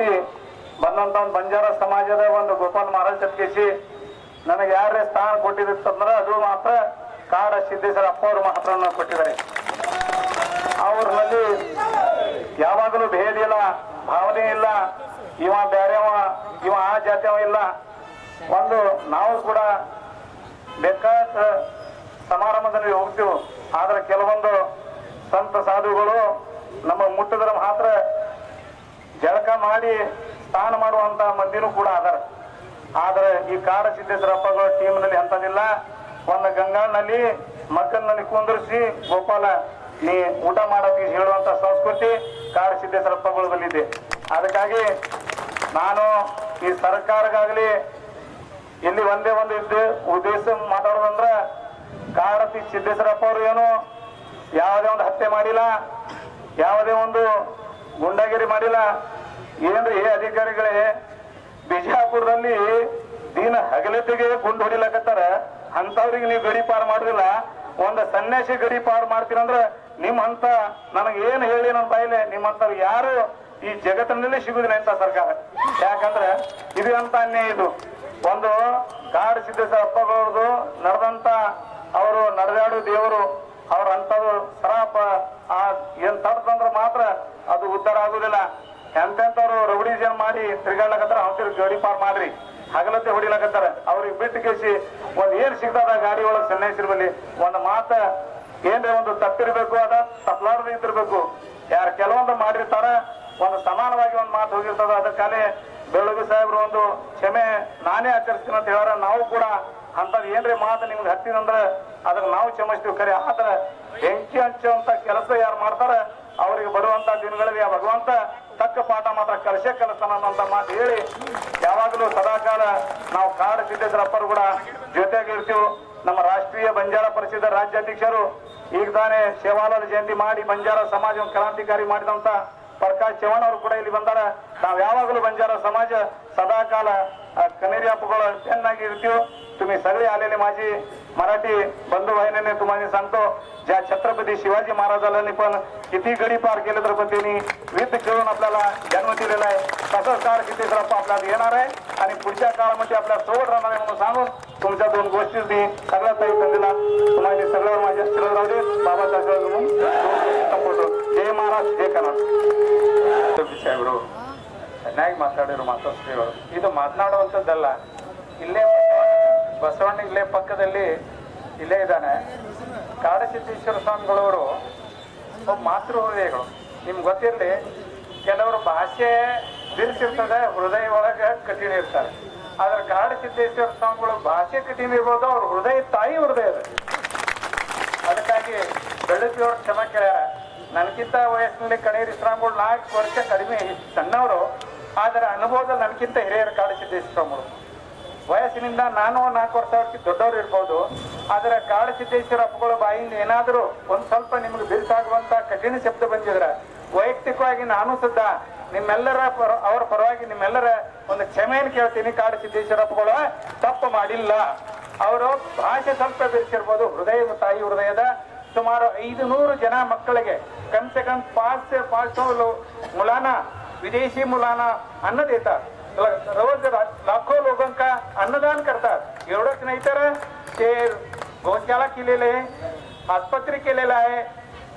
ಹುಟ್ಟಿ ಬಂದಂತ ಬಂಜಾರ ಸಮಾಜದ ಒಂದು ಗೋಪಾಲ್ ಮಹಾರಾಜ್ ನನಗೆ ಯಾರೇ ಸ್ಥಾನ ಕೊಟ್ಟಿದ್ರೆ ಅದು ಮಾತ್ರ ಕಾಡ ಸಿದ್ದೇಶ್ವರ ಅವರು ಮಾತ್ರ ಕೊಟ್ಟಿದ್ದಾರೆ. ಅವ್ರಲ್ಲಿ ಯಾವಾಗಲೂ ಭೇದ ಇಲ್ಲ, ಭಾವನೆ ಇಲ್ಲ, ಇವ ಬೇರೆವ ಇವ ಆ ಜಾತಿಯವ ಇಲ್ಲ. ಒಂದು ನಾವು ಕೂಡ ಬೇಕಾದ ಸಮಾರಂಭದಲ್ಲಿ ಹೋಗ್ತೀವಿ. ಆದ್ರೆ ಕೆಲವೊಂದು ಸಂತ ಸಾಧುಗಳು ನಮ್ಮ ಮುಟ್ಟಿದ್ರೆ ಮಾತ್ರ ಜಳಕ ಮಾಡಿ ಸ್ನಾನ ಮಾಡುವಂತ ಮಂದಿನೂ ಕೂಡ ಅದಾರ. ಆದ್ರೆ ಈ ಕಾಡ ಸಿದ್ದೇಶ್ವರಪ್ಪಗಳ ಟೀಮ್ನಲ್ಲಿ ಅಂತದಿಲ್ಲ ಒಂದು ಗಂಗಾಳ್ನಲ್ಲಿ ಮಕ್ಕಳಲ್ಲಿ ಕುಂದಿರಿಸಿ, ಗೋಪಾಲ, ನೀ ಊಟ ಮಾಡೋಕೆ ಹೇಳುವಂತ ಸಂಸ್ಕೃತಿ ಕಾಡ ಸಿದ್ದೇಶ್ವರಪ್ಪಗಳು ಅದಕ್ಕಾಗಿ ನಾನು ಈ ಸರ್ಕಾರಗಾಗ್ಲಿ ಇಲ್ಲಿ ಒಂದೇ ಒಂದು ಇದ್ದು ಉದ್ದೇಶ ಮಾತಾಡೋದಂದ್ರ ಕಾಡತಿ ಸಿದ್ದೇಶ್ವರಪ್ಪ ಅವರು ಏನು ಯಾವುದೇ ಒಂದು ಹತ್ಯೆ ಮಾಡಿಲ್ಲ. ಯಾವುದೇ ಒಂದು ಗುಂಡಾಗಿರಿ ಮಾಡಿಲ್ಲ. ಏನ್ರಿ ಅಧಿಕಾರಿಗಳೇ? ಬಿಜಾಪುರದಲ್ಲಿ ದಿನ ಹಗಲತ್ತಿಗೆ ಗುಂಡು ಹೊಡಿಲಕತ್ತಾರ. ಅಂತವ್ರಿಗೆ ನೀವು ಗಡಿ ಪಾರ್ ಮಾಡುದಿಲ್ಲ. ಒಂದ್ ಸನ್ಯಾಸಿ ಗಡಿ ಪಾರ್ ಮಾಡ್ತೀರಂದ್ರ ನಿಮ್ ಅಂತ ನನಗೆ ಏನ್ ಹೇಳಿ ನನ್ನ ಬಾಯಿಲೆ? ನಿಮ್ಮಂತವ್ರು ಯಾರು? ಈ ಜಗತ್ತಿನಲ್ಲಿ ಸಿಗುದಿಲ್ಲ ಅಂತ ಸರ್ಕಾರ. ಯಾಕಂದ್ರೆ ಇದು ಅಂತ ಅನ್ಯ ಇದು? ಒಂದು ಕಾಡು ಸಿದ್ದೇಶ್ವರ ಅಪ್ಪಗಳದು ನಡೆದಂತ ಅವರು ನಡೆದಾಡು ದೇವರು ಅವ್ರ ಅಂತದ್ದು ಸರಾಪ. ಆ ಏನ್ ತಡ್ತಂದ್ರ ಮಾತ್ರ ಅದು ಉದ್ಧಾರ ಆಗುದಿಲ್ಲ ಎಂತೆಂತವ್ರು ರೌಡಿಜನ್ ಮಾಡಿ ತಿರ್ಗಾಡ್ಲಕತ್ತಾರ ಅವ್ರ ಗಡಿ ಪಾರ್ ಮಾಡ್ರಿ. ಹಗಲತ್ತೆ ಹೊಡಿಲಕತ್ತಾರ. ಅವ್ರಿಗೆ ಬಿಟ್ಟು ಕೇಸಿ ಒಂದ್ ಏನ್ ಸಿಗ್ತದ ಗಾಡಿ ಒಳಗ್ ಸನ್ಯಾಸಿರ್ಬಲ್ಲಿ ಒಂದ್ ಮಾತ, ಏನ್ರಿ ಒಂದು ತಪ್ಪಿರ್ಬೇಕು, ಅದ ತಪ್ಲಾರ್ದ ಇದ್ದಿರ್ಬೇಕು. ಯಾರು ಕೆಲವೊಂದು ಮಾಡಿರ್ತಾರ, ಒಂದು ಸಮಾನವಾಗಿ ಒಂದು ಮಾತು ಹೋಗಿರ್ತದ. ಅದಕ್ಕಾಲೆ ಬೆಳಗು ಸಾಹೇಬ್ರು ಒಂದು ಕ್ಷಮೆ ನಾನೇ ಆಚರಿಸ್ತೀನಿ ಅಂತ ಹೇಳಾರ ನಾವು ಕೂಡ ಅಂತದ್ ಏನ್ರಿ ಮಾತು ನಿಮ್ಗೆ ಹತ್ತಿದಂದ್ರ ಅದಕ್ಕೆ ನಾವು ಕ್ಷಮಿಸ್ತೀವಿ ಕರೆ ಆದ್ರೆ ಬೆಂಕಿ ಹಂಚುವಂತ ಕೆಲಸ ಯಾರು ಮಾಡ್ತಾರ ಅವರಿಗೆ ಬರುವಂತ ದಿನಗಳಲ್ಲಿ ಆ ಭಗವಂತ ತಕ್ಕ ಪಾಠ ಮಾತ್ರ ಕಲಸೆ ಕಲಿಸ್ತಾನ ಮಾತು ಹೇಳಿ, ಯಾವಾಗಲೂ ಸದಾಕಾಲ ನಾವು ಕಾಡು ಸಿದ್ದೇಶ್ವರಪ್ಪರು ಕೂಡ ಜೊತೆಯಾಗಿರ್ತೀವಿ ನಮ್ಮ ರಾಷ್ಟ್ರೀಯ ಬಂಜಾರ ಪರಿಷದ ರಾಜ್ಯಾಧ್ಯಕ್ಷರು ಈಗ ತಾನೇ ಸೇವಾಲಾಲ್ ಜಯಂತಿ ಮಾಡಿ ಬಂಜಾರ ಸಮಾಜ ಕ್ರಾಂತಿಕಾರಿ ಮಾಡಿದಂತ ಪ್ರಕಾಶ್ ಚವಾಣ್ ಅವರು ಕೂಡ ಇಲ್ಲಿ ಬಂದಾರ. ನಾವು ಯಾವಾಗಲೂ ಬಂಜಾರ ಸಮಾಜ ಸದಾಕಾಲ ಕನೇರಿ ಹಬ್ಬಗಳು ಚೆನ್ನಾಗಿ ಇರ್ತೀವಿ. ತುಂಬಿ ಸಗಳಿ ಆಲೇಲಿ ಮಾಜಿ मराठी बंधू वाहिनीने तुम्हाला सांगतो ज्या छत्रपती शिवाजी महाराजांनी पण किती गडी पार केले तर पण त्यांनी विद्ध खेळून आपल्याला जन्म दिलेला आहे तसंच काळ किती आपल्याला येणार आहे आणि पुढच्या काळामध्ये आपल्या सोबत राहणार आहे म्हणून सांगून तुमच्या दोन गोष्टी मी सगळ्यात काही संधीला तुम्हाला सगळ्यावर माझ्या आशीर्वाद राहू दे बाबाचा आशीर्वाद म्हणून दोन गोष्टी संपवतो जय महाराज जय कन्नड ಸಾಹೇಬರು ಚೆನ್ನಾಗಿ ಮಾತಾಡಿದ್ರು ಮಾತಾಡ್ತೀವರು ಇದು ಮಾತನಾಡುವಂಥದ್ದಲ್ಲ ಇಲ್ಲೇ ಬಸವಣ್ಣ ಇಲ್ಲೇ ಪಕ್ಕದಲ್ಲಿ ಇಲ್ಲೇ ಇದ್ದಾನೆ. ಕಾಡಸಿದ್ದೇಶ್ವರ ಸ್ವಾಮಿಗಳವರು ಮಾತೃ ಹೃದಯಗಳು ನಿಮ್ಗೆ ಗೊತ್ತಿರಲಿ, ಕೆಲವರು ಭಾಷೆ ಬಿರ್ಸಿರ್ತದೆ, ಹೃದಯ ಒಳಗೆ ಕಠಿಣ ಇರ್ತಾರೆ. ಆದ್ರೆ ಕಾಡಸಿದ್ದೇಶ್ವರ ಸ್ವಾಮಿಗಳು ಭಾಷೆ ಕಠಿಣ ಇರ್ಬೋದು, ಅವ್ರ ಹೃದಯ ತಾಯಿ ಹೃದಯ ಅದಕ್ಕಾಗಿ ಬೆಳಗ್ಗೆಯವ್ರು ಚೆನ್ನಾಗಿ ಕೇಳ್ಯಾರ. ನನಗಿಂತ ವಯಸ್ಸಿನಲ್ಲಿ ಕಣೇರಿ ಸ್ವಾಮಿಗಳು ನಾಲ್ಕು ವರ್ಷ ಕಡಿಮೆ ಸಣ್ಣವರು, ಆದರೆ ಅನುಭವದಲ್ಲಿ ನನಗಿಂತ ಹಿರಿಯರು ಕಾಡಸಿದ್ದೇಶ್ವರ ಸ್ವಾಮಿಗಳು. ವಯಸ್ಸಿನಿಂದ ನಾನು ನಾಲ್ಕು ವರ್ಷ ವರ್ಷ ದೊಡ್ಡವರು ಇರ್ಬೋದು, ಆದರೆ ಕಾಡು ಸಿದ್ದೇಶ್ವರ ಅಪ್ಪಗಳ ಬಾಯಿಂದ ಏನಾದರೂ ಒಂದು ಸ್ವಲ್ಪ ನಿಮ್ಗೆ ಬಿರುಸಾಗುವಂತ ಕಠಿಣ ಶಬ್ದ ಬಂದಿದ್ರೆ, ವೈಯಕ್ತಿಕವಾಗಿ ನಾನು ಸುದ್ದ ನಿಮ್ಮೆಲ್ಲರ ಪರ, ಅವರ ಪರವಾಗಿ ನಿಮ್ಮೆಲ್ಲರ ಒಂದು ಕ್ಷಮೆಯನ್ನು ಕೇಳ್ತೀನಿ ಕಾಡು ಸಿದ್ದೇಶ್ವರಪ್ಪಗಳು ತಪ್ಪು ಮಾಡಿಲ್ಲ. ಅವರು ಭಾಷೆ ಸ್ವಲ್ಪ ಬಿಡಿಸಿರ್ಬೋದು ಹೃದಯ ತಾಯಿ ಹೃದಯದ ಸುಮಾರು ಐದು ನೂರು ಜನ ಮಕ್ಕಳಿಗೆ ಕಮ್ ಸೆ ಕಮ್ ಪಾಸ್ ಪಾಸ್ ಮುಲಾನ, ವಿದೇಶಿ ಮುಲಾನ ಅನ್ನೋದೇತ रोज लाखो लोकांका अन्नदान करतात. एवढंच नाही तर ते गौशाला केलेलं आहे आस्पत्री केलेलं आहे.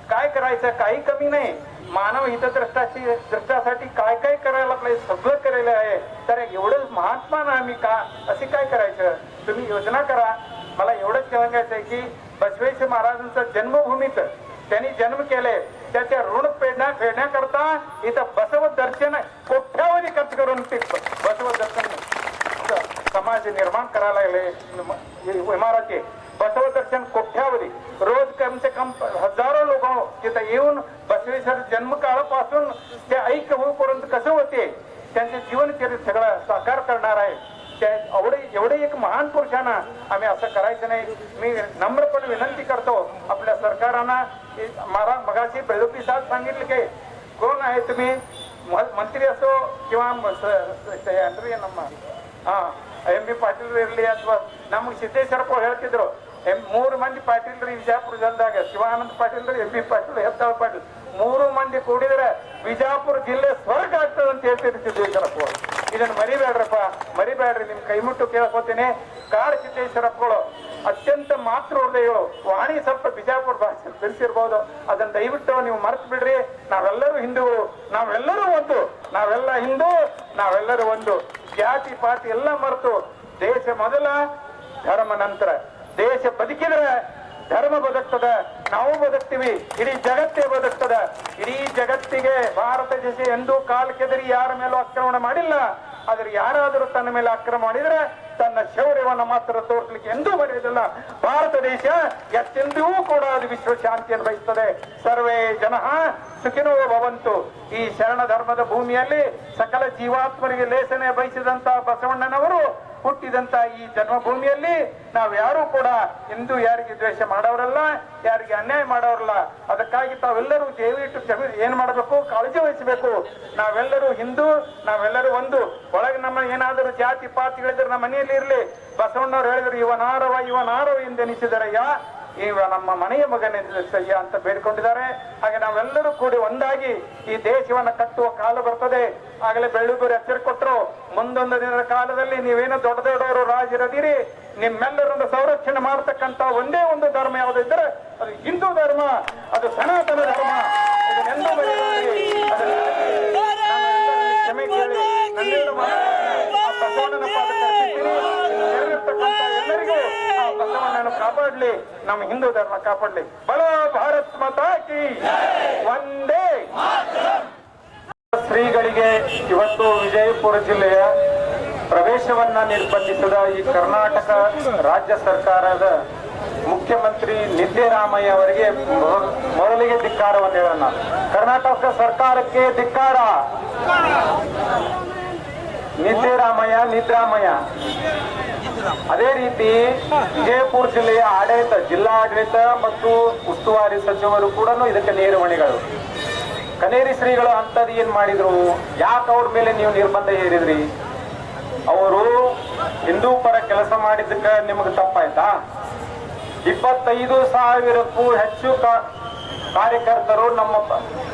काय करायचं? काही कमी नाही. मानव हितद्रष्टाची दृष्टासाठी काय काय करायला पाहिजे सगळं केलेलं आहे. तर एवढं महात्मा ना आम्ही का? असे काय करायचं? तुम्ही योजना करा. मला एवढंच सांगायचं आहे की बसवेश्वर महाराजांचं जन्मभूमीत त्यांनी जन्म केले त्याच्या ऋण फेडण्या फेडण्याकरता इथं बसव दर्शन कोठ्यावधी खर्च करून ते बसव दर्शन समाज निर्माण करायला लागले इमारती. बसव दर्शन कोठ्यावधी रोज कम से कम हजारो लोक तिथं येऊन बसवेश्वर जन्म काळापासून ते ऐक होईपर्यंत कसं होते? त्यांचे जीवनचरित्र सगळं साकार करणार आहे. त्या एवढे एवढे एक महान पुरुषांना आम्ही असं करायचं नाही. मी नम्रपणे विनंती करतो आपल्या सरकारांना की मला मगाशी बेळुपी साहेब सांगितलं की कोण आहे तुम्ही म- ಮಂತ್ರಿ असो किंवा ಮ- ಸ- ಸ- ಅಂದ್ರೆ ನಮ್ಮ ಹಾ ಎಂ ಬಿ ಪಾಟೀಲ್ ಇರಲಿ ಅಥವಾ ನಮ್ಗೆ ಸಿದ್ದೇಶ್ವರಪ್ಪ ಹೇಳ್ತಿದ್ರು ಎಂ ಮೂರು ಮಂದಿ ಪಾಟೀಲ್ರಿ ವಿಜಯಪುರ ಜಲ್ದಾಗ ಶಿವಾನಂದ ಪಾಟೀಲ್ ಎಂ ಬಿ ಪಾಟೀಲ್ ಹೆತ್ತಾಳ ಪಾಟೀಲ್ ಮೂರು ಮಂದಿ ಕೂಡಿದ್ರೆ ಬಿಜಾಪುರ ಜಿಲ್ಲೆ ಸ್ವರ್ಗ ಆಗ್ತದೆ ಅಂತ ಹೇಳ್ತೀರಿ ಸಿದ್ದೇಶ್ವರಪ್ಪ ಅವರು. ಇದನ್ನ ಮರಿಬೇಡ್ರಪ್ಪ ಮರಿಬೇಡ್ರಿ ನಿಮ್ ಕೈ ಮುಟ್ಟು ಕೇಳ್ಕೊತೀನಿ ಕಾಡು ಸಿದ್ದೇಶ್ವರಪ್ಪಗಳು ಅತ್ಯಂತ ಮಾತೃ ಹೃದಯಗಳು ವಾಣಿ ಸ್ವಲ್ಪ ಬಿಜಾಪುರ ಭಾಷೆ ತಿಳಿಸಿರ್ಬೋದು ಅದನ್ನ ದಯವಿಟ್ಟು ನೀವು ಮರೆತು ಬಿಡ್ರಿ. ನಾವೆಲ್ಲರೂ ಹಿಂದೂಗಳು. ನಾವೆಲ್ಲರೂ ಒಂದು. ನಾವೆಲ್ಲ ಹಿಂದೂ. ನಾವೆಲ್ಲರೂ ಒಂದು. ಜಾತಿ, ಪಾತಿ ಎಲ್ಲ ಮರೆತು ದೇಶ ಮೊದಲ, ಧರ್ಮ ನಂತರ. ದೇಶ ಬದುಕಿದ್ರೆ ಧರ್ಮ ಬದುಕ್ತದ. ನಾವು ಬದುಕ್ತೀವಿ. ಇಡೀ ಜಗತ್ತೇ ಬದುಕ್ತದ. ಇಡೀ ಜಗತ್ತಿಗೆ ಭಾರತ ದೇಶ ಎಂದೂ ಕಾಲ್ ಕೆದರಿ ಯಾರ ಮೇಲೂ ಆಕ್ರಮಣ ಮಾಡಿಲ್ಲ. ಆದ್ರೆ ಯಾರಾದರೂ ತನ್ನ ಮೇಲೆ ಆಕ್ರಮಣ ಮಾಡಿದ್ರೆ ತನ್ನ ಶೌರ್ಯವನ್ನು ಮಾತ್ರ ತೋರಿಸಲಿಕ್ಕೆ ಎಂದೂ ಬರೆಯುವುದಿಲ್ಲ. ಭಾರತ ದೇಶ ಎತ್ತೆಂದೂ ಕೂಡ ಅದು ವಿಶ್ವ ಶಾಂತಿಯನ್ನು ಬಯಸ್ತದೆ ಸರ್ವೇ ಜನ ಸುಖಿನೋ ಭವಂತು. ಈ ಶರಣ ಧರ್ಮದ ಭೂಮಿಯಲ್ಲಿ ಸಕಲ ಜೀವಾತ್ಮರಿಗೆ ಲೇಸನೆ ಬಯಸಿದಂತಹ ಬಸವಣ್ಣನವರು ಹುಟ್ಟಿದಂತ ಈ ಜನ್ಮಭೂಮಿಯಲ್ಲಿ ನಾವು ಯಾರು ಕೂಡ ಹಿಂದೂ ಯಾರಿಗೆ ದ್ವೇಷ ಮಾಡೋರಲ್ಲ, ಯಾರಿಗೆ ಅನ್ಯಾಯ ಮಾಡೋರಲ್ಲ. ಅದಕ್ಕಾಗಿ ತಾವೆಲ್ಲರೂ ದಯವಿಟ್ಟು ಜಗ ಏನ್ ಮಾಡಬೇಕು, ಕಾಳಜಿ ವಹಿಸಬೇಕು. ನಾವೆಲ್ಲರೂ ಹಿಂದೂ, ನಾವೆಲ್ಲರೂ ಒಂದು. ಒಳಗೆ ನಮ್ಮ ಏನಾದರೂ ಜಾತಿ, ಪಾತಿ ಹೇಳಿದ್ರೆ ನಮ್ಮ ಮನೆಯಲ್ಲಿ ಇರಲಿ. ಬಸವಣ್ಣವ್ರು ಹೇಳಿದ್ರು, ಇವನಾರವ ಇವನಾರವ ಎಂದೆನಿಸಿದರಯ್ಯ ಇವ ನಮ್ಮ ಮನೆಯ ಮಗನೆನಿಸಯ್ಯ ಅಂತ ಬೇಡಿಕೊಂಡಿದ್ದಾರೆ. ಹಾಗೆ ನಾವೆಲ್ಲರೂ ಕೂಡಿ ಒಂದಾಗಿ ಈ ದೇಶವನ್ನ ಕಟ್ಟುವ ಕಾಲ ಬರ್ತದೆ. ಆಗಲೇ ಬೆಳ್ಳುಗೂರು ಎಚ್ಚರಿಕೆ ಕೊಟ್ಟರು ಮುಂದೊಂದು ದಿನದ ಕಾಲದಲ್ಲಿ ನೀವೇನು ದೊಡ್ಡ ದೊಡ್ಡವರು ರಾಜರದಿರಿ. ನಿಮ್ಮೆಲ್ಲರನ್ನು ಸಂರಕ್ಷಣೆ ಮಾಡತಕ್ಕಂತ ಒಂದೇ ಒಂದು ಧರ್ಮ ಯಾವುದು ಇದ್ದರೆ ಅದು ಹಿಂದೂ ಧರ್ಮ, ಅದು ಸನಾತನ ಧರ್ಮ. ಇದನ್ನೆಂದೂ ಕಾಪಾಡ್ಲಿ, ನಮ್ಮ ಹಿಂದೂ ಧರ್ಮ ಕಾಪಾಡ್ಲಿ. ಬಲ ಭಾರತ್ ಮತಾಕಿ ಒಂದೇ ಶ್ರೀಗಳಿಗೆ ಇವತ್ತು ವಿಜಯಪುರ ಜಿಲ್ಲೆಯ ಪ್ರವೇಶವನ್ನ ನಿರ್ಬಂಧಿಸಿದ ಈ ಕರ್ನಾಟಕ ರಾಜ್ಯ ಸರ್ಕಾರದ ಮುಖ್ಯಮಂತ್ರಿ ನಿದ್ದೆರಾಮಯ್ಯ ಅವರಿಗೆ ಮೊದ- ಮೊದಲಿಗೆ ಧಿಕ್ಕಾರವನ್ನು ಹೇಳೋಣ. ಕರ್ನಾಟಕ ಸರ್ಕಾರಕ್ಕೆ ಧಿಕ್ಕಾರ! ನಿದ್ದೆರಾಮಯ್ಯ ನಿದ್ರಾಮಯ್ಯ ಅದೇ ರೀತಿ ವಿಜಯಪುರ ಜಿಲ್ಲೆಯ ಆಡಳಿತ, ಜಿಲ್ಲಾಡಳಿತ ಮತ್ತು ಉಸ್ತುವಾರಿ ಸಚಿವರು ಕೂಡ ಇದಕ್ಕೆ ನೇರ ಹೊಣೆಗಳು ಕನೇರಿ ಶ್ರೀಗಳು ಅಂತದ್ ಏನ್ ಮಾಡಿದ್ರು? ಯಾಕೆ ಅವ್ರ ಮೇಲೆ ನೀವು ನಿರ್ಬಂಧ ಹೇರಿದ್ರಿ? ಅವರು ಹಿಂದೂ ಪರ ಕೆಲಸ ಮಾಡಿದ್ದಕ್ಕೆ ನಿಮಗೆ ತಪ್ಪಾಯ್ತಾ? ಇಪ್ಪತ್ತೈದು ಸಾವಿರಕ್ಕೂ ಹೆಚ್ಚು ಕಾರ್ಯಕರ್ತರು ನಮ್ಮ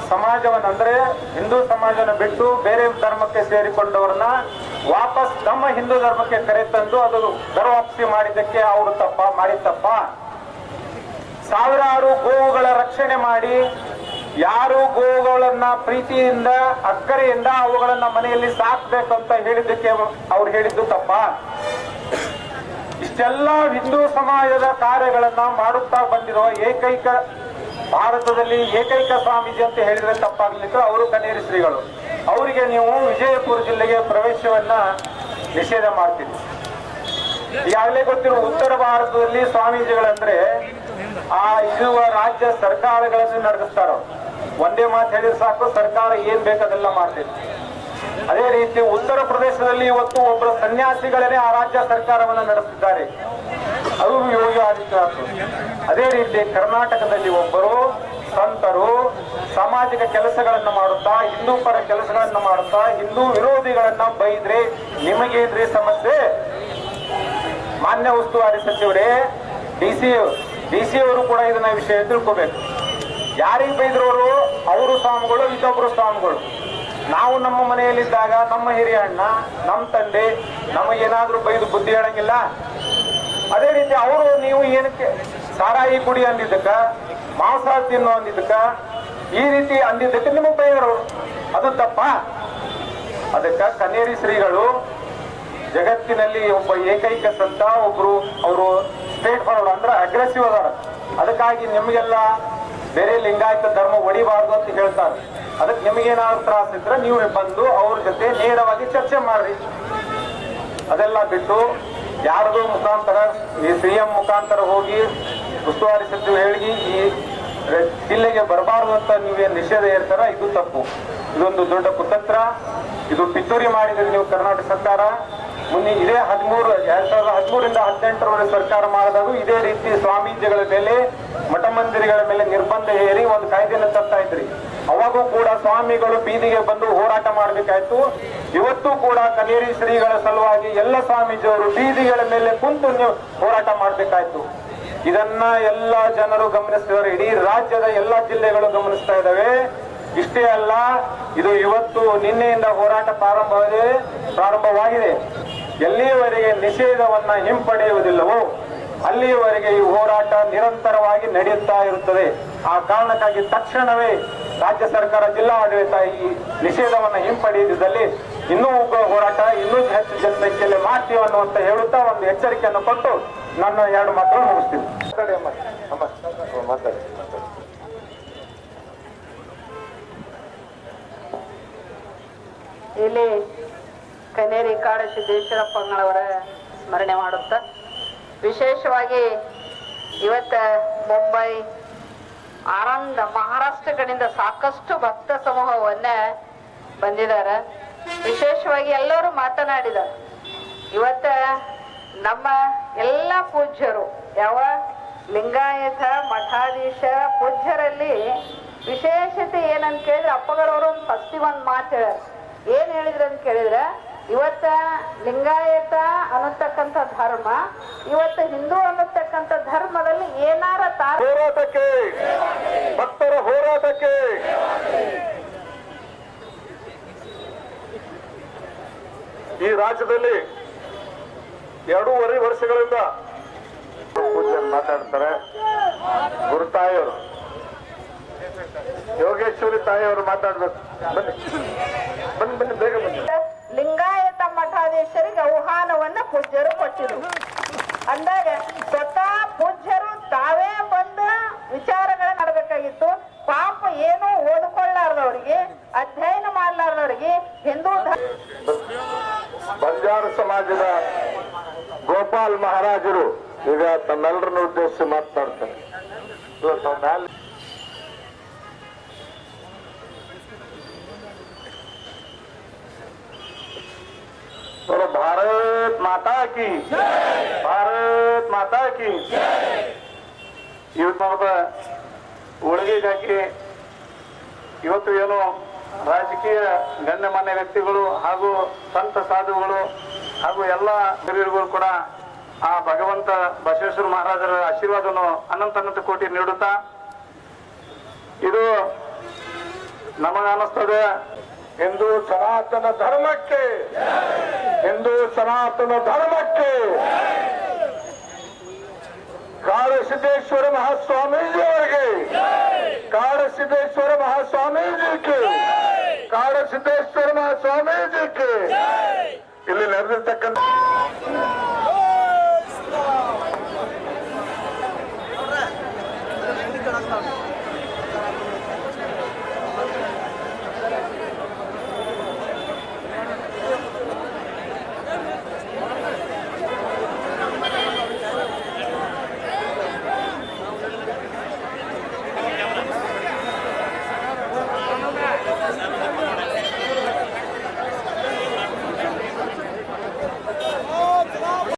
ಸಮಾಜವನ್ನು ಅಂದ್ರೆ ಹಿಂದೂ ಸಮಾಜನ ಬಿಟ್ಟು ಬೇರೆ ಧರ್ಮಕ್ಕೆ ಸೇರಿಕೊಂಡವ್ರನ್ನ ವಾಪಸ್ ನಮ್ಮ ಹಿಂದೂ ಧರ್ಮಕ್ಕೆ ಕರೆ ತಂದು ಅದು ದರವಾಪಸಿ ಮಾಡಿದ್ದಕ್ಕೆ ಅವರು ತಪ್ಪ ಮಾಡಿದ್ದಪ್ಪ ಸಾವಿರಾರು ಗೋವುಗಳ ರಕ್ಷಣೆ ಮಾಡಿ ಯಾರು ಗೋವುಗಳನ್ನ ಪ್ರೀತಿಯಿಂದ, ಅಕ್ಕರೆಯಿಂದ ಅವುಗಳನ್ನ ಮನೆಯಲ್ಲಿ ಸಾಕ್ಬೇಕು ಅಂತ ಹೇಳಿದ್ದಕ್ಕೆ ಅವ್ರು ಹೇಳಿದ್ದು ತಪ್ಪ. ಇಷ್ಟೆಲ್ಲ ಹಿಂದೂ ಸಮಾಜದ ಕಾರ್ಯಗಳನ್ನ ಮಾಡುತ್ತಾ ಬಂದಿರುವ ಏಕೈಕ ಭಾರತದಲ್ಲಿ ಏಕೈಕ ಸ್ವಾಮೀಜಿ ಅಂತ ಹೇಳಿದ್ರೆ ತಪ್ಪಾಗ್ಲಿಕ್ಕೆ ಅವರು ಕನೇರಿ ಶ್ರೀಗಳು ಅವರಿಗೆ ನೀವು ವಿಜಯಪುರ ಜಿಲ್ಲೆಗೆ ಪ್ರವೇಶವನ್ನ ನಿಷೇಧ ಮಾಡ್ತೀವಿ ಈಗಾಗಲೇ ಗೊತ್ತಿರುವ ಉತ್ತರ ಭಾರತದಲ್ಲಿ ಸ್ವಾಮೀಜಿಗಳಂದ್ರೆ ಆ ಇರುವ ರಾಜ್ಯ ಸರ್ಕಾರಗಳನ್ನು ನಡೆಸ್ತಾರ. ಒಂದೇ ಮಾತು ಹೇಳಿದ್ರೆ ಸಾಕು, ಸರ್ಕಾರ ಏನ್ ಬೇಕಾದೆಲ್ಲ ಮಾಡ್ತೈತಿ ಅದೇ ರೀತಿ ಉತ್ತರ ಪ್ರದೇಶದಲ್ಲಿ ಇವತ್ತು ಒಬ್ಬರು ಸನ್ಯಾಸಿಗಳೇ ಆ ರಾಜ್ಯ ಸರ್ಕಾರವನ್ನು ನಡೆಸಿದ್ದಾರೆ ಅದು ಆದಿತ್ಯನಾಥ್ ಅದೇ ರೀತಿ ಕರ್ನಾಟಕದಲ್ಲಿ ಒಬ್ಬರು ಸಂತರು ಸಾಮಾಜಿಕ ಕೆಲಸಗಳನ್ನು ಮಾಡುತ್ತಾ, ಹಿಂದೂ ಪರ ಕೆಲಸಗಳನ್ನು ಮಾಡುತ್ತಾ, ಹಿಂದೂ ವಿರೋಧಿಗಳನ್ನ ಬೈದ್ರೆ ನಿಮಗೇನ್ರಿ ಸಮಸ್ಯೆ? ಮಾನ್ಯ ಉಸ್ತುವಾರಿ ಸಚಿವರೇ, ಡಿ ಸಿ ಡಿ ಸಿ ಅವರು ಕೂಡ ಇದನ್ನ ವಿಷಯ ತಿಳ್ಕೋಬೇಕು. ಯಾರಿಗೆ ಬೈದ್ರವರು ಅವರು ಸ್ವಾಮಿಗಳು, ಇನ್ನೊಬ್ರು ಸ್ವಾಮಿಗಳು. ನಾವು ನಮ್ಮ ಮನೆಯಲ್ಲಿದ್ದಾಗ ನಮ್ಮ ಹಿರಿಯ ಅಣ್ಣ, ನಮ್ಮ ತಂದೆ ನಮಗೇನಾದ್ರೂ ಬೈದು ಬುದ್ಧಿ ಹೇಳಂಗಿಲ್ಲ? ಅದೇ ರೀತಿ ಅವರು ನೀವು ಏನಕ್ಕೆ ಸಾರಾಯಿ ಕುಡಿ ಅಂದಿದ್ದಕ್ಕ, ಮಾಂಸ ತಿನ್ನು ಅಂದಿದ್ದಕ್ಕ, ಈ ರೀತಿ ಅಂದಿದ್ದಕ್ಕೆ ನಿಮಗೆ ಬೈದರು ಅದು ತಪ್ಪ? ಅದಕ್ಕ ಕನ್ನೇರಿ ಶ್ರೀಗಳು ಜಗತ್ತಿನಲ್ಲಿ ಒಬ್ಬ ಏಕೈಕ ಸಂತ ಒಬ್ರು ಅವರು ಸ್ಟೇಟ್ ಫಾರ್ವರ್ಡ್ ಅಂದ್ರೆ ಅಗ್ರೆಸಿವ್ ಅದಾರ. ಅದಕ್ಕಾಗಿ ನಿಮಗೆಲ್ಲ ಬೇರೆ ಲಿಂಗಾಯತ ಧರ್ಮ ಒಡಿಬಾರ್ದು ಅಂತ ಹೇಳ್ತಾರೆ. ಅದಕ್ಕೆ ನಿಮಗೇನಾದ್ರು ತ್ರಾಸ ಇದ್ರೆ ನೀವು ಬಂದು ಅವ್ರ ಜೊತೆ ನೇರವಾಗಿ ಚರ್ಚೆ ಮಾಡ್ರಿ. ಅದೆಲ್ಲ ಬಿಟ್ಟು ಯಾರದೋ ಮುಖಾಂತರ, ಈ ಸಿ ಎಂ ಮುಖಾಂತರ ಹೋಗಿ ಉಸ್ತುವಾರಿ ಸಚಿವ ಹೇಳಿ, ಈ ಜಿಲ್ಲೆಗೆ ಬರಬಾರದು ಅಂತ ನೀವೇನು ನಿಷೇಧ ಹೇಳ್ತಾರ, ಇದು ತಪ್ಪು. ಇದೊಂದು ದೊಡ್ಡ ಕುತಂತ್ರ. ಇದು ಪಿತೂರಿ ಮಾಡಿದ್ರೆ ನೀವು ಕರ್ನಾಟಕ ಸರ್ಕಾರ. ಮುಂದೆ ಇದೇ ಹದಿಮೂರು, ಎರಡ್ ಸಾವಿರದ ಹದಿಮೂರಿಂದ ಹದಿನೆಂಟರವರೆಗೆ ಸರ್ಕಾರ ಮಾಡಿದಾಗ ಇದೇ ರೀತಿ ಸ್ವಾಮೀಜಿಗಳ ಮೇಲೆ, ಮಠ ಮಂದಿರಗಳ ಮೇಲೆ ನಿರ್ಬಂಧ ಹೇರಿ ಒಂದು ಕಾಯ್ದೆಯನ್ನು ತರ್ತಾ ಇದ್ರಿ. ಅವಾಗೂ ಕೂಡ ಸ್ವಾಮಿಗಳು ಬೀದಿಗೆ ಬಂದು ಹೋರಾಟ ಮಾಡಬೇಕಾಯ್ತು. ಇವತ್ತು ಕೂಡ ಕನೇರಿ ಶ್ರೀಗಳ ಸಲುವಾಗಿ ಎಲ್ಲ ಸ್ವಾಮೀಜಿಯವರು ಬೀದಿಗಳ ಮೇಲೆ ಕುಂತು ಹೋರಾಟ ಮಾಡಬೇಕಾಯ್ತು. ಇದನ್ನ ಎಲ್ಲ ಜನರು ಗಮನಿಸ್ತಿದ್ದಾರೆ ಇಡೀ ರಾಜ್ಯದ ಎಲ್ಲ ಜಿಲ್ಲೆಗಳು ಗಮನಿಸ್ತಾ ಇದ್ದಾವೆ. ಇಷ್ಟೇ ಅಲ್ಲ, ಇದು ಇವತ್ತು ನಿನ್ನೆಯಿಂದ ಹೋರಾಟ ಪ್ರಾರಂಭವಾಗಿದೆ ಪ್ರಾರಂಭವಾಗಿದೆ. ಎಲ್ಲಿಯವರೆಗೆ ನಿಷೇಧವನ್ನ ಹಿಂಪಡೆಯುವುದಿಲ್ಲವೋ ಅಲ್ಲಿಯವರೆಗೆ ಈ ಹೋರಾಟ ನಿರಂತರವಾಗಿ ನಡೆಯುತ್ತಾ ಇರುತ್ತದೆ. ಆ ಕಾರಣಕ್ಕಾಗಿ ತಕ್ಷಣವೇ ರಾಜ್ಯ ಸರ್ಕಾರ ಜಿಲ್ಲಾಡಳಿತ ಈ ನಿಷೇಧವನ್ನು ಹಿಂಪಡೆಯದಿದ್ದಲ್ಲಿ ಇನ್ನೂ ಉಗ್ರ ಹೋರಾಟ ಇನ್ನೂ ಹೆಚ್ಚು ಜನಸಂಖ್ಯೆಯಲ್ಲಿ ಮಾಡ್ತೀವಿ ಅನ್ನುವಂತ ಹೇಳುತ್ತಾ ಒಂದು ಎಚ್ಚರಿಕೆಯನ್ನು ಕೊಟ್ಟು ನನ್ನ ಎರಡು ಮಾತನ್ನು ಮುಗಿಸ್ತೀನಿ. ಅಮ್ಮ. ಅಮ್ಮ ಮಾತಾಡಿ. ಇಲ್ಲಿ ಕನೇರಿ ಕಾಡ ಸಿದ್ದೇಶ್ವರಪ್ಪನವರ ಸ್ಮರಣೆ ಮಾಡುತ್ತ. ವಿಶೇಷವಾಗಿ ಇವತ್ತ ಮುಂಬೈ, ಆನಂದ ಮಹಾರಾಷ್ಟ್ರ ಕಡೆಯಿಂದ ಸಾಕಷ್ಟು ಭಕ್ತ ಸಮೂಹವನ್ನ ಬಂದಿದ್ದಾರೆ. ವಿಶೇಷವಾಗಿ ಎಲ್ಲರೂ ಮಾತನಾಡಿದ ಇವತ್ತ ನಮ್ಮ ಎಲ್ಲ ಪೂಜ್ಯರು, ಯಾವ ಲಿಂಗಾಯತ, ಮಠಾಧೀಶ, ಪೂಜ್ಯರಲ್ಲಿ ವಿಶೇಷತೆ ಏನಂತ ಕೇಳಿದ್ರೆ ಅಪ್ಪಗಳವರು ಒಂದು ಫಸ್ಟಿಗೆ ಒಂದು ಮಾತು ಹೇಳ್ಯಾರ. ಏನ್ ಹೇಳಿದ್ರು ಅಂತ ಕೇಳಿದ್ರೆ ಇವತ್ತ ಲಿಂಗಾಯತ ಅನ್ನತಕ್ಕಂಥ ಧರ್ಮ, ಇವತ್ತು ಹಿಂದೂ ಅನ್ನತಕ್ಕಂಥ ಧರ್ಮದಲ್ಲಿ ಏನಾರ ಹೋರಾಟಕ್ಕೆ, ಭಕ್ತರ ಹೋರಾಟಕ್ಕೆ. ಈ ರಾಜ್ಯದಲ್ಲಿ ಎರಡೂವರೆ ವರ್ಷಗಳಿಂದ ಮಾತಾಡ್ತಾರೆ ಗುರು ತಾಯಿಯವರು. ಯೋಗೇಶ್ವರಿ ತಾಯಿಯವರು ಮಾತಾಡ್ಬೇಕು. ಬನ್ನಿ ಬನ್ನಿ, ಬೇಗ ಬನ್ನಿ. ಮಠಾಧೀಶರಿಗೆ ಆಹ್ವಾನವನ್ನ ಪೂಜ್ಯರು ಕೊಟ್ಟಿದ್ರು ಅಂದಾಗ ಸ್ವತಃ ಪೂಜ್ಯರು ತಾವೇ ಬಂದ ವಿಚಾರಗಳ ಮಾಡಬೇಕಾಗಿತ್ತು. ಪಾಪ ಏನು ಓದ್ಕೊಳ್ಳಾರ್ದವ್ರಿಗೆ ಅಧ್ಯಯನ ಮಾಡ್ಲಾರ್ದವ್ರಿಗೆ ಹಿಂದೂ ಬಂಜಾರ ಸಮಾಜದ ಗೋಪಾಲ್ ಮಹಾರಾಜರು ಈಗ ತಮ್ಮೆಲ್ಲರನ್ನು ಉದ್ದೇಶಿಸಿ ಮಾತನಾಡ್ತಾರೆ. माता की ಭಾರತ್ ಮಾತಾ ಕಿ ಇವತ್ತು ನಮ್ಮದ ಉಳಿಗೆಗಾಗಿ ಇವತ್ತು ಏನು ರಾಜಕೀಯ ಗಣ್ಯಮಾನ್ಯ ವ್ಯಕ್ತಿಗಳು ಹಾಗೂ ಸಂತ ಸಾಧುಗಳು ಹಾಗೂ ಎಲ್ಲ ಹಿರಿಯರುಗಳು ಕೂಡ ಆ ಭಗವಂತ ಬಸವೇಶ್ವರ ಮಹಾರಾಜರ ಆಶೀರ್ವಾದವನ್ನು ಅನಂತ ಅನಂತ ಕೋಟಿ ನೀಡುತ್ತಾ ಇದು ನಮಗನಿಸ್ತದೆ ಹಿಂದೂ ಸನಾತನ ಧರ್ಮಕ್ಕೆ. ಹಿಂದೂ ಸನಾತನ ಧರ್ಮಕ್ಕೆ. ಕಾಡಸಿದ್ದೇಶ್ವರ ಮಹಾಸ್ವಾಮೀಜಿ ಅವರಿಗೆ ಕಾಡಸಿದ್ದೇಶ್ವರ ಮಹಾಸ್ವಾಮೀಜಿಗೆ. ಕಾಡಸಿದ್ದೇಶ್ವರ ಮಹಾಸ್ವಾಮೀಜಿಗೆ. ಇಲ್ಲಿ ನೆರೆದಿರ್ತಕ್ಕಂಥ